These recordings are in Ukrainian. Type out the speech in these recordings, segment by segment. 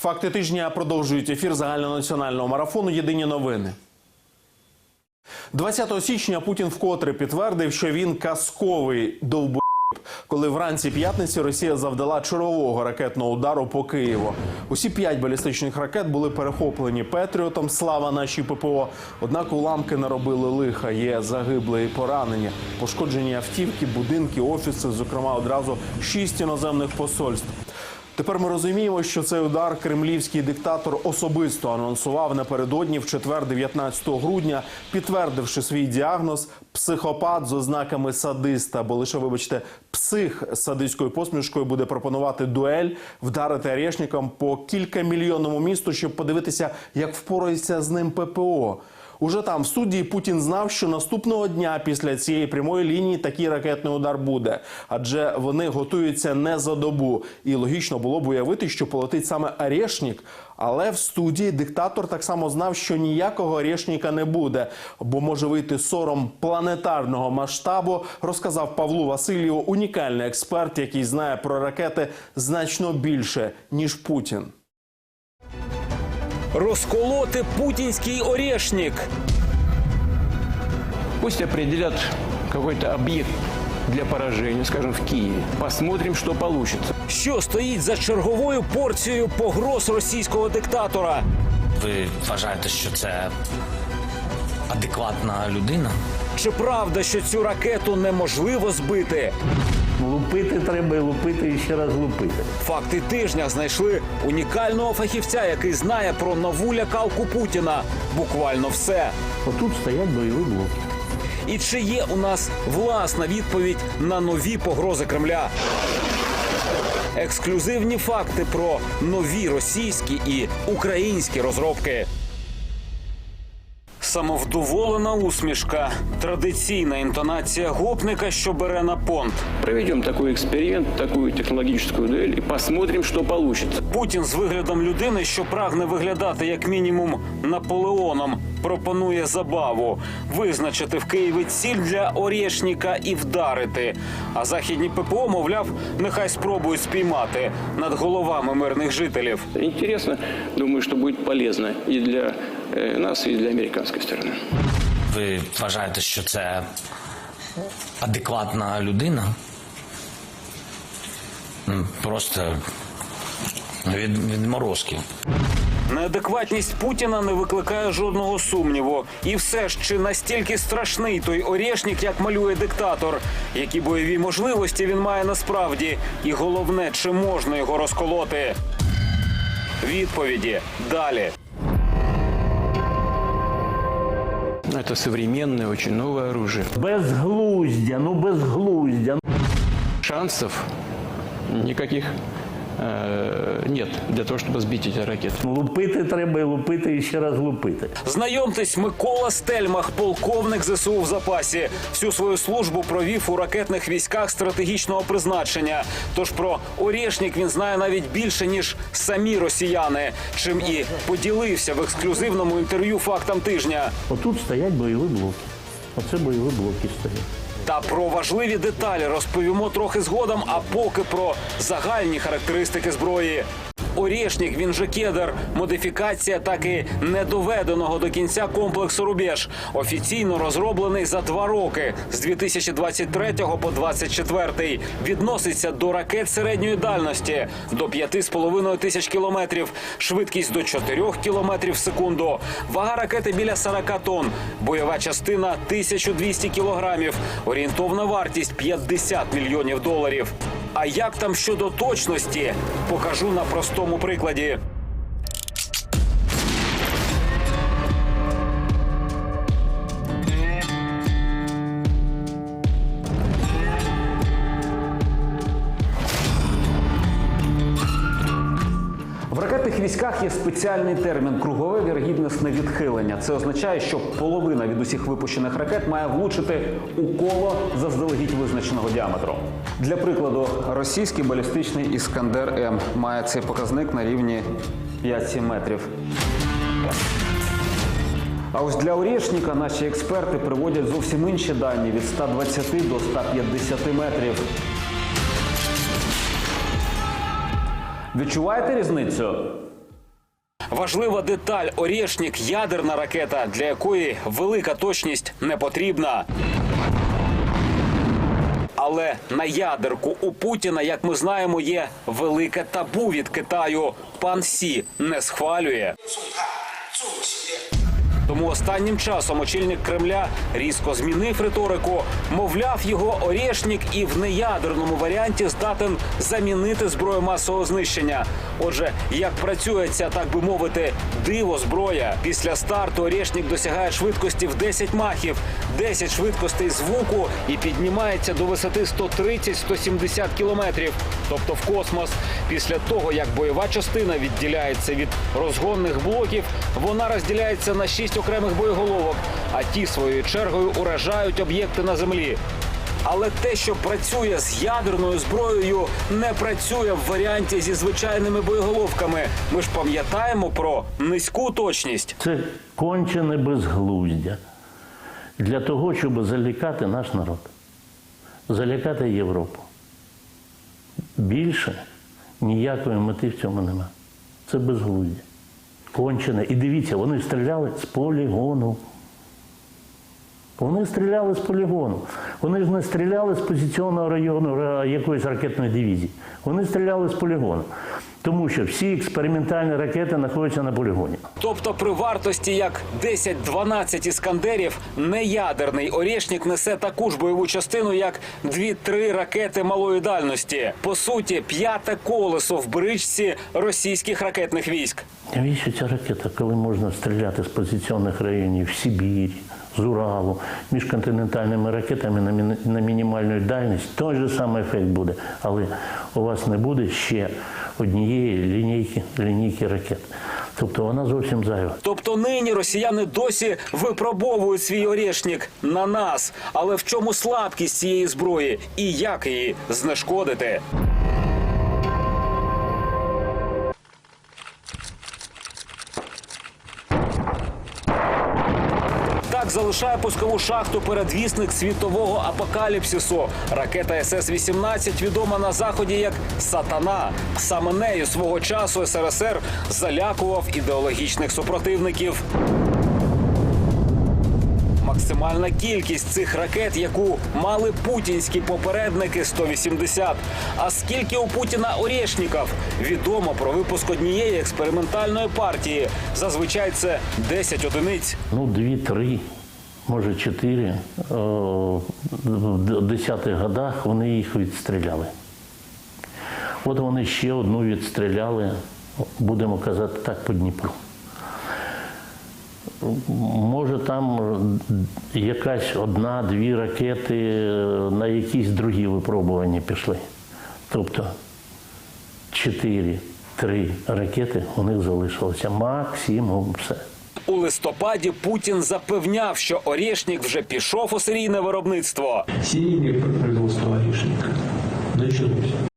Факти тижня продовжують ефір загальнонаціонального марафону Єдині новини. 20 січня Путін вкотре підтвердив, що він казковий довбоєб, коли вранці п'ятниці Росія завдала чергового ракетного удару по Києву. Усі п'ять балістичних ракет були перехоплені Петріотом. Слава нашій ППО. Однак уламки наробили лиха. Є загиблі і поранені, пошкоджені автівки, будинки, офіси, зокрема одразу шість іноземних посольств. Тепер ми розуміємо, що цей удар кремлівський диктатор особисто анонсував напередодні в четвер, 19 грудня, підтвердивши свій діагноз психопат з ознаками садиста. Бо лише, вибачте, псих з садистською посмішкою буде пропонувати дуель, вдарити арешникам по кількамільйонному місту, щоб подивитися, як впорається з ним ППО. Уже там в студії Путін знав, що наступного дня після цієї прямої лінії такий ракетний удар буде, адже вони готуються не за добу. І логічно було б уявити, що полетить саме Арешнік. Але в студії диктатор так само знав, що ніякого Арешніка не буде, бо може вийти сором планетарного масштабу. Розказав Павлу Васильєву, унікальний експерт, який знає про ракети значно більше ніж Путін. Розколоти путінський орешник. Пусть определят какой-то объект для поражения, скажем, в Киеве. Посмотрим, что получится. Що стоїть за черговою порцією погроз російського диктатора? Ви вважаєте, що це адекватна людина? Чи правда, що цю ракету неможливо збити? Лупити треба і лупити і ще раз лупити. Факти тижня знайшли унікального фахівця, який знає про нову лякалку Путіна. Буквально все. Отут стоять бойові блоки. І чи є у нас власна відповідь на нові погрози Кремля? Ексклюзивні факти про нові російські і українські розробки Самовдоволена усмішка, традиційна інтонація гопника, що бере на понт. Проведем такой эксперимент, такую технологическую дуэль и посмотрим, что получится. Путін з виглядом людини, що прагне виглядати як мінімум Наполеоном, пропонує забаву визначити в Києві ціль для Орєшніка і вдарити. А західні ППО, мовляв, нехай спробують спіймати над головами мирних жителів. Интересно, думаю, что будет полезно и для э, нас, и для американской стороны. Ви вважаєте, що це адекватна людина? Просто від, відморозки. Неадекватність Путіна не викликає жодного сумніву. І все ж чи настільки страшний той Орєшнік, як малює диктатор, які бойові можливості він має насправді, і головне, чи можна його розколоти? Відповіді далі. Это современное, очень новое оружие. Безглуздя, ну безглуздя. Шансов никаких нет для того, чтобы сбить эти ракеты. Лупити треба і лупити і ще раз лупити. Знайомтесь, Микола Стельмах, полковник ЗСУ в запасі. Всю свою службу провів у ракетних військах стратегічного призначення. Тож про Орєшнік він знає навіть більше ніж самі росіяни, чим і поділився в ексклюзивному інтерв'ю фактам тижня. Отут стоять бойові блоки. Оце бойові блоки стоять. Та про важливі деталі розповімо трохи згодом, а поки про загальні характеристики зброї. Орєшнік, він же кедр, модифікація так і недоведеного до кінця комплексу Рубеж. Офіційно розроблений за два роки з 2023 по 2024. Відноситься до ракет середньої дальності до 5,5 тисяч кілометрів, швидкість до 4 кілометрів в секунду. Вага ракети біля 40 тонн, бойова частина 1200 кілограмів, орієнтовна вартість 50 мільйонів доларів. А як там щодо точності, покажу на простому прикладі. В ракетних військах є спеціальний термін кругове вірогіднісне відхилення. Це означає, що половина від усіх випущених ракет має влучити у коло заздалегідь визначеного діаметру. Для прикладу, російський балістичний іскандер М має цей показник на рівні 5-7 метрів. А ось для Орєшніка наші експерти приводять зовсім інші дані від 120 до 150 метрів. Відчуваєте різницю? Важлива деталь Орєшнік ядерна ракета, для якої велика точність не потрібна. Але на ядерку у Путіна, як ми знаємо, є велике табу від Китаю. Пан Сі не схвалює. Тому останнім часом очільник Кремля різко змінив риторику. Мовляв, його Орєшнік і в неядерному варіанті здатен замінити зброю масового знищення. Отже, як працює ця, так би мовити, диво зброя. Після старту Орєшнік досягає швидкості в 10 махів, 10 швидкостей звуку і піднімається до висоти 130-170 кілометрів, тобто в космос. Після того, як бойова частина відділяється від розгонних блоків, вона розділяється на 6 окремих боєголовок, а ті своєю чергою уражають об'єкти на землі. Але те, що працює з ядерною зброєю, не працює в варіанті зі звичайними боєголовками. Ми ж пам'ятаємо про низьку точність. Це кончене безглуздя для того, щоб залякати наш народ, залякати Європу. Більше ніякої мети в цьому нема. Це безглуздя. Кончене. І дивіться, вони стріляли з полігону. Вони стріляли з полігону. Вони ж не стріляли з позиційного району якоїсь ракетної дивізії. Вони стріляли з полігону. Тому що всі експериментальні ракети знаходяться на полігоні. Тобто при вартості як 10-12 іскандерів неядерний Орєшнік несе таку ж бойову частину, як 2-3 ракети малої дальності. По суті, п'яте колесо в бричці російських ракетних військ. Навіщо ця ракета, коли можна стріляти з позиційних районів в Сибірі, з Уралу, міжконтинентальними ракетами на, міні- на мінімальну дальність, той же самий ефект буде. Але у вас не буде ще однієї лінійки, лінійки ракет. Тобто вона зовсім зайва. Тобто нині росіяни досі випробовують свій Орєшнік на нас. Але в чому слабкість цієї зброї і як її знешкодити? Залишає пускову шахту передвісник світового апокаліпсису. Ракета СС-18 відома на заході як Сатана. Саме нею свого часу СРСР залякував ідеологічних супротивників. Максимальна кількість цих ракет, яку мали путінські попередники 180. А скільки у Путіна Орєшніків? Відомо про випуск однієї експериментальної партії. Зазвичай це 10 одиниць. Ну, дві-три, може чотири. В десятих годах вони їх відстріляли. От вони ще одну відстріляли, будемо казати так, по Дніпру. Може, там якась одна-дві ракети на якісь другі випробування пішли. Тобто чотири-три ракети у них залишилося. Максимум все. У листопаді Путін запевняв, що Орєшнік вже пішов у серійне виробництво. Серійне производство орешника началось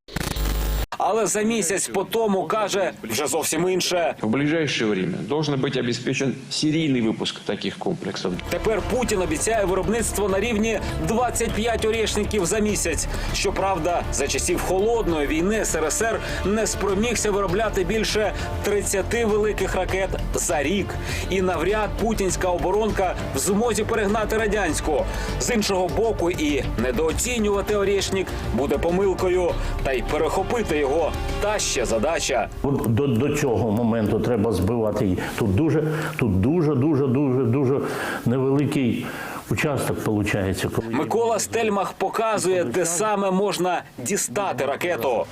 Але за місяць по тому каже вже зовсім інше. В ближайшее время должен быть обеспечен серийный выпуск таких комплексов. Тепер Путін обіцяє виробництво на рівні 25 орєшників за місяць. Щоправда, за часів холодної війни СРСР не спромігся виробляти більше 30 великих ракет за рік. І навряд путінська оборонка в змозі перегнати радянську. З іншого боку, і недооцінювати орєшник буде помилкою, та й перехопити його та ще задача. До, до цього моменту треба збивати її. Тут дуже, тут дуже, дуже, дуже, дуже невеликий участок виходить. Коли Микола Стельмах показує, де саме можна дістати ракету.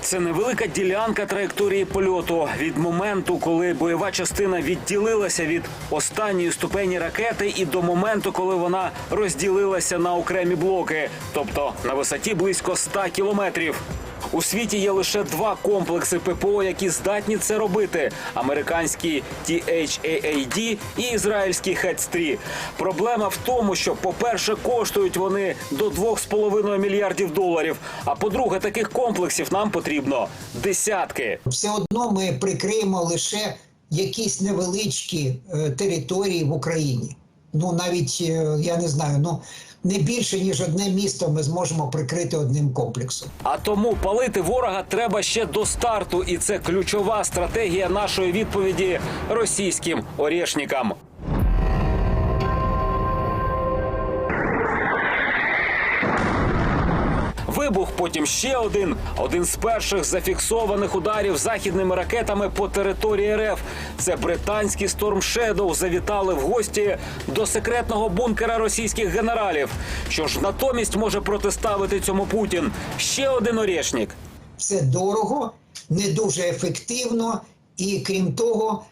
Це невелика ділянка траєкторії польоту від моменту, коли бойова частина відділилася від останньої ступені ракети, і до моменту, коли вона розділилася на окремі блоки, тобто на висоті близько 100 кілометрів. У світі є лише два комплекси ППО, які здатні це робити: американський THAAD і ізраїльський HETS-3. Проблема в тому, що, по-перше, коштують вони до 2,5 мільярдів доларів. А по-друге, таких комплексів нам потрібно десятки. все одно ми прикриємо лише якісь невеличкі е, території в Україні. Ну навіть е, я не знаю, ну не більше ніж одне місто ми зможемо прикрити одним комплексом. А тому палити ворога треба ще до старту, і це ключова стратегія нашої відповіді російським орєшникам. Вибух, потім ще один. Один з перших зафіксованих ударів західними ракетами по території РФ. Це британські Storm Shadow завітали в гості до секретного бункера російських генералів. Що ж натомість може протиставити цьому Путін? Ще один орєшник. Це дорого, не дуже ефективно, і крім того,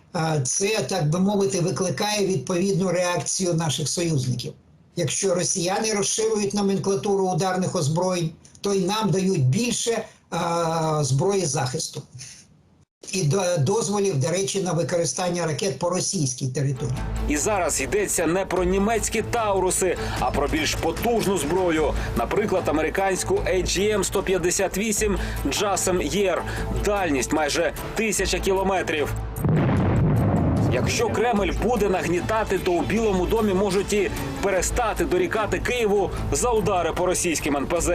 це так би мовити викликає відповідну реакцію наших союзників. Якщо росіяни розширюють номенклатуру ударних озброєнь, то й нам дають більше а, зброї захисту і до- дозволів, до речі, на використання ракет по російській території. І зараз йдеться не про німецькі тауруси, а про більш потужну зброю. Наприклад, американську AGM-158 JASSM Year. Дальність майже тисяча кілометрів. Якщо Кремль буде нагнітати, то у Білому домі можуть і перестати дорікати Києву за удари по російським НПЗ.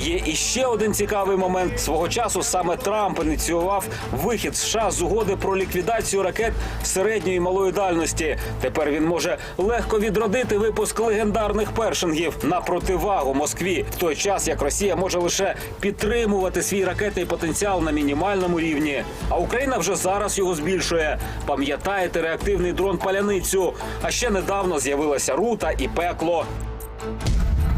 Є іще один цікавий момент. Свого часу саме Трамп ініціював вихід США з угоди про ліквідацію ракет середньої і малої дальності. Тепер він може легко відродити випуск легендарних першингів на противагу Москві, в той час як Росія може лише підтримувати свій ракетний потенціал на мінімальному рівні. А Україна вже зараз його збільшує. Пам'ятаєте реактивний дрон паляницю? А ще недавно з'явилася рута і пекло.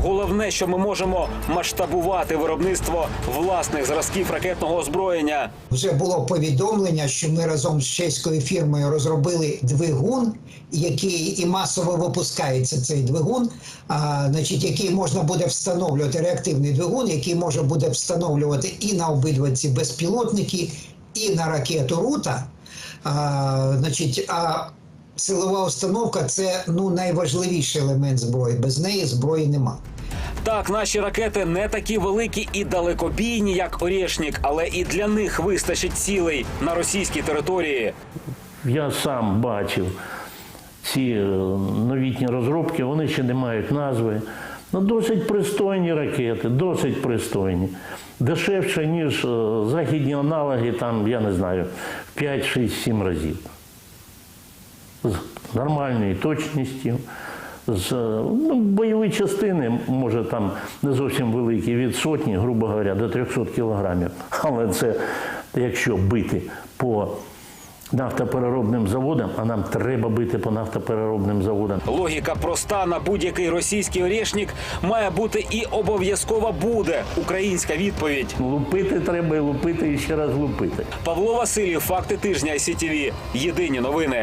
Головне, що ми можемо масштабувати виробництво власних зразків ракетного озброєння. Вже було повідомлення, що ми разом з чеською фірмою розробили двигун, який і масово випускається цей двигун, а, значить, який можна буде встановлювати реактивний двигун, який може буде встановлювати і на обидва ці безпілотники, і на ракету Рута. А, значить, а силова установка це ну найважливіший елемент зброї. Без неї зброї нема. Так, наші ракети не такі великі і далекобійні, як Орєшнік, але і для них вистачить цілей на російській території. Я сам бачив ці е, новітні розробки, вони ще не мають назви. Ну, досить пристойні ракети, досить пристойні. Дешевше, ніж е, західні аналоги, там, я не знаю, в 5, 6, 7 разів. З нормальною точністю. З ну, бойові частини, може там не зовсім великі, від сотні, грубо говоря, до 300 кілограмів. Але це якщо бити по нафтопереробним заводам, а нам треба бити по нафтопереробним заводам. Логіка проста на будь-який російський орєшнік має бути і обов'язково буде українська відповідь. Лупити треба і лупити і ще раз лупити. Павло Васильєв, факти тижня ICTV. Єдині новини.